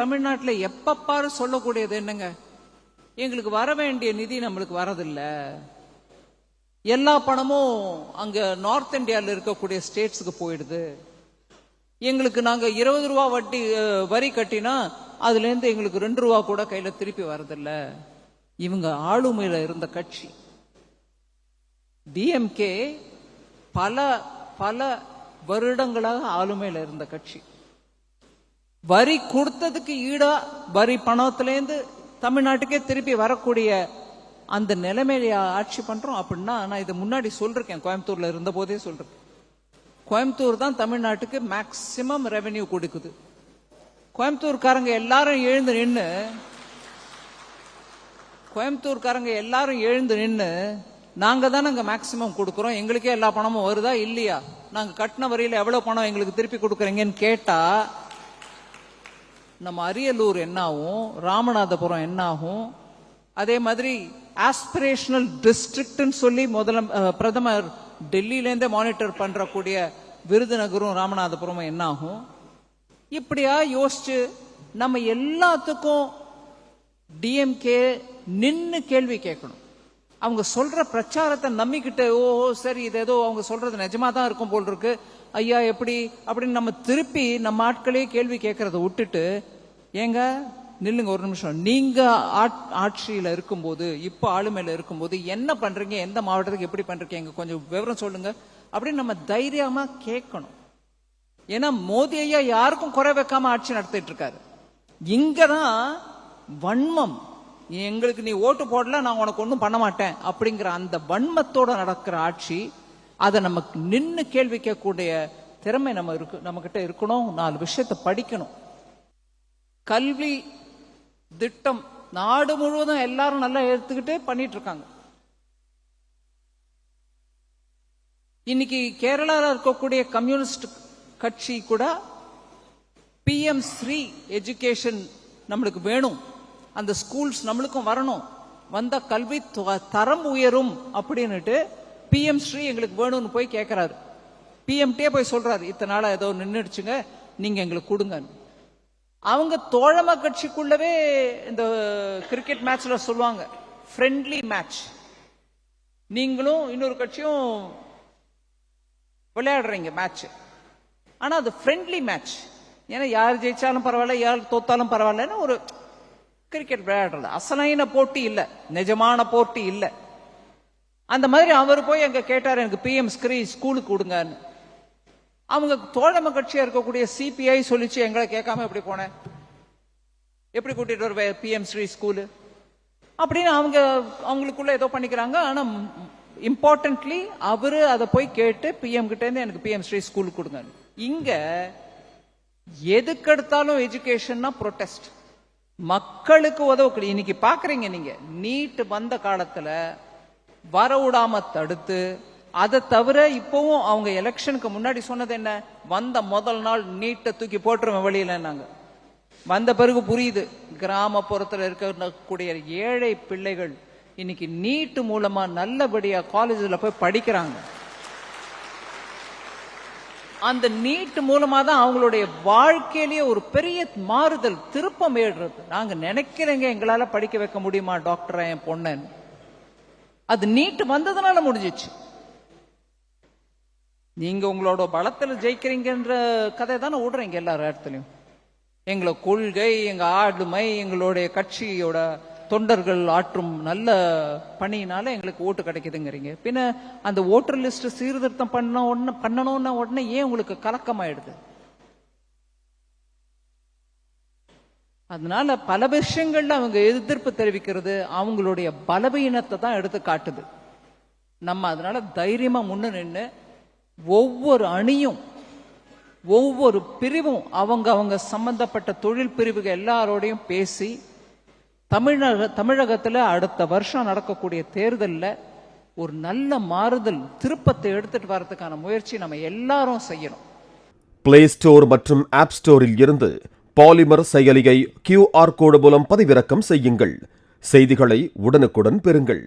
தமிழ்நாட்டில் எப்பப்பாரு சொல்லக்கூடியது என்னங்க? எங்களுக்கு வர வேண்டிய நிதி நம்மளுக்கு வரதில்ல. எல்லா பணமும் அங்க நார்த் இந்தியாவில் இருக்கக்கூடிய ஸ்டேட்ஸுக்கு போயிடுது. எங்களுக்கு நாங்க இருபது ரூபா வட்டி வரி கட்டினா அதுல இருந்து எங்களுக்கு ரெண்டு ரூபா கூட கையில திருப்பி வரதில்ல. இவங்க ஆளுமையில இருந்த கட்சி. டிஎம்கே பல பல வருடங்களாக ஆளுமையில இருந்த கட்சி. வரி கொடுத்ததுக்கு ஈடா வரி பணத்திலேருந்து தமிழ்நாட்டுக்கே திருப்பி வரக்கூடிய அந்த நிலைமையில ஆட்சி பண்றோம் அப்படின்னா நான் இதை முன்னாடி சொல்றேன் கோயம்புத்தூர்ல இருந்த போதே சொல்றேன் கோயம்புத்தூர் தான் தமிழ்நாட்டுக்கு மேக்சிமம் ரெவென்யூ கொடுக்குது. கோயம்புத்தூர்காரங்க எல்லாரும் எழுந்து நின்று கோயம்புத்தூர்காரங்க எல்லாரும் எழுந்து நின்று நாங்க தான் நாங்க மேக்சிமம் கொடுக்குறோம். எங்களுக்கே எல்லா பணமும் வருதா இல்லையா? நாங்க கட்டின வரியில எவ்வளவு பணம் எங்களுக்கு திருப்பி கொடுக்குறீங்கன்னு கேட்டா நம்ம அரியலூர் என்னாகும் ராமநாதபுரம் என்னாகும் அதே மாதிரி ஆஸ்பிரேஷனல் டிஸ்ட்ரிக்ட்னு சொல்லி முதல பிரதமர் டெல்லியிலேருந்தே மானிட்டர் பண்ணுறக்கூடிய விருதுநகரும் ராமநாதபுரமும் என்னாகும்? இப்படியா யோசிச்சு நம்ம எல்லாத்துக்கும் டிஎம்கே நின்று கேள்வி கேட்கணும். அவங்க சொல்ற பிரச்சாரத்தை நம்பிக்கிட்டு ஓ சரி இது ஏதோ அவங்க சொல்றது நிஜமா தான் இருக்கும் போல் இருக்கு ஐயா எப்படி? அப்படின்னு நம்ம திருப்பி நம்ம ஆட்களே கேள்வி கேட்கறத விட்டுட்டு ஏங்க நில்லுங்க ஒரு நிமிஷம். நீங்க ஆட்- ஆட்சியில இருக்கும்போது இப்போ ஆளுமையில இருக்கும்போது என்ன பண்றீங்க? எந்த மாவட்டத்துக்கு எப்படி பண்றீங்க? கொஞ்சம் விவரம் சொல்லுங்க. அப்படின்னு நம்ம தைரியமா கேட்கணும். ஏன்னா மோதி ஐயா யாருக்கும் குறை வைக்காம ஆட்சி நடத்திட்டு இருக்காரு. இங்கதான் வன்மம் எங்களுக்கு நீ ஓட்டு போடல நான் உனக்கு ஒன்றும் பண்ண மாட்டேன் அப்படிங்கிற அந்த வன்மத்தோட நடக்கிற ஆட்சி அதை நமக்கு நின்று கேள்வி கேட்கக்கூடிய திறமை நம்ம இருக்கு நம்ம கிட்ட இருக்கணும் நாலு விஷயத்தை படிக்கணும். கல்வி திட்டம் நாடு முழுவதும் எல்லாரும் நல்லா எடுத்துக்கிட்டே பண்ணிட்டு இருக்காங்க இன்னைக்கு கேரளால இருக்கக்கூடிய கம்யூனிஸ்ட் கட்சி கூட பிஎம் ஸ்ரீ எஜுகேஷன் நம்மளுக்கு வேணும். அந்த ஸ்கூல்ஸ் நம்மளுக்கும் வரணும். வந்த கல்வி தரம் உயரும் அப்படின்னுட்டு பிஎம் ஸ்ரீ எங்களுக்கு வேணும்னு போய் கேட்கிறாரு பிஎம்டே போய் சொல்றாரு இத்தனை நாளாக ஏதோ நின்றுடுச்சுங்க நீங்க எங்களுக்கு கொடுங்க. அவங்க தோழம கட்சிக்குள்ளவே இந்த கிரிக்கெட் மேட்ச்ல சொல்லுவாங்க ஃப்ரெண்ட்லி மேட்ச் நீங்களும் இன்னொரு கட்சியும் விளையாடுறீங்க மேட்ச் ஆனா அது ஃப்ரெண்ட்லி மேட்ச் ஏன்னா யார் ஜெயிச்சாலும் பரவாயில்ல யார் தோத்தாலும் பரவாயில்லன்னு ஒரு கிரிக்கெட் விளையாடுறது. அசலைன போட்டி இல்ல. நிஜமான போட்டி இல்ல. அந்த மாதிரி அவர் போய் அங்க கேட்டார் எனக்கு பிஎம் ஸ்கிரீ ஸ்கூலுக்கு கொடுங்கன்னு அவங்க தோழமை கட்சியா இருக்கக்கூடிய சிபிஐ சொல்லிச்சு எங்களை கேட்காம எப்படி போனேன் எப்படி கூட்டிட்டு வருவே பிஎம் ஸ்ரீ ஸ்கூலு? அப்படின்னு அவங்க அவங்களுக்குள்ள ஏதோ பண்ணிக்கிறாங்க. ஆனா இம்பார்ட்டன்ட்லி அவரு அதை போய் கேட்டு பிஎம் கிட்ட இருந்து எனக்கு பிஎம் ஸ்ரீ ஸ்கூலுக்கு கொடுங்க இங்க எதுக்கெடுத்தாலும் எஜுகேஷன்னா ப்ரொட்டஸ்ட் மக்களுக்கு உதவக்கூடிய இன்னைக்கு பாக்குறீங்க நீங்க நீட்டு வந்த காலத்துல வர விடாம தடுத்து அதை தவிர இப்பவும் அவங்க எலெக்ஷனுக்கு முன்னாடி சொன்னது என்ன? வந்த முதல் நாள் நீட்டை தூக்கி போட்டுருவேன் நாங்க வந்த பிறகு புரியுது கிராமப்புறத்தில் இருக்கக்கூடிய ஏழை பிள்ளைகள் இன்னைக்கு நீட்டு மூலமா நல்லபடியா காலேஜில் போய் படிக்கிறாங்க. அந்த நீட் மூலமா தான் அவங்களுடைய வாழ்க்கையிலேயே ஒரு பெரிய மாறுதல் திருப்பம் ஏடுறது நாங்க நினைக்கிறேங்க எங்களால படிக்க வைக்க முடியுமா டாக்டர் என் பொண்ணன் அது நீட் வந்ததுனால முடிஞ்சிச்சு. நீங்க உங்களோட பலத்துல ஜெயிக்கிறீங்கன்ற கதை தானே விடுறீங்க எல்லா இடத்துலயும். எங்களை கொள்கை எங்க ஆளுமை எங்களுடைய கட்சியோட தொண்டர்கள் ஆற்றும் நல்ல பணியினால எங்களுக்கு ஓட்டு கிடைக்குதுங்கிறீங்க. பின்ன அந்த ஓட்டர் லிஸ்ட் சீர்திருத்தம் பண்ண உடனே பண்ணணும்னா உடனே ஏன் உங்களுக்கு கலக்கமாயிடுது? அதனால பல விஷயங்கள்ல அவங்க எதிர்ப்பு தெரிவிக்கிறது அவங்களுடைய பலவீனத்தை தான் எடுத்து காட்டுது. நம்ம அதனால தைரியமா முன்னு நின்று ஒவ்வொரு அணியும் ஒவ்வொரு பிரிவும் அவங்க அவங்க சம்பந்தப்பட்ட தொழில் பிரிவுகள் எல்லாரோடையும் பேசி தமிழக தமிழகத்தில் அடுத்த வருஷம் நடக்கக்கூடிய தேர்தலில் ஒரு நல்ல மாறுதல் திருப்பத்தை எடுத்துட்டு வர்றதுக்கான முயற்சி நம்ம எல்லாரும் செய்யணும். பிளே ஸ்டோர் மற்றும் ஆப் ஸ்டோரில் இருந்து பாலிமர் செயலியை கியூஆர் கோடு மூலம் பதிவிறக்கம் செய்யுங்கள். செய்திகளை உடனுக்குடன் பெறுங்கள்.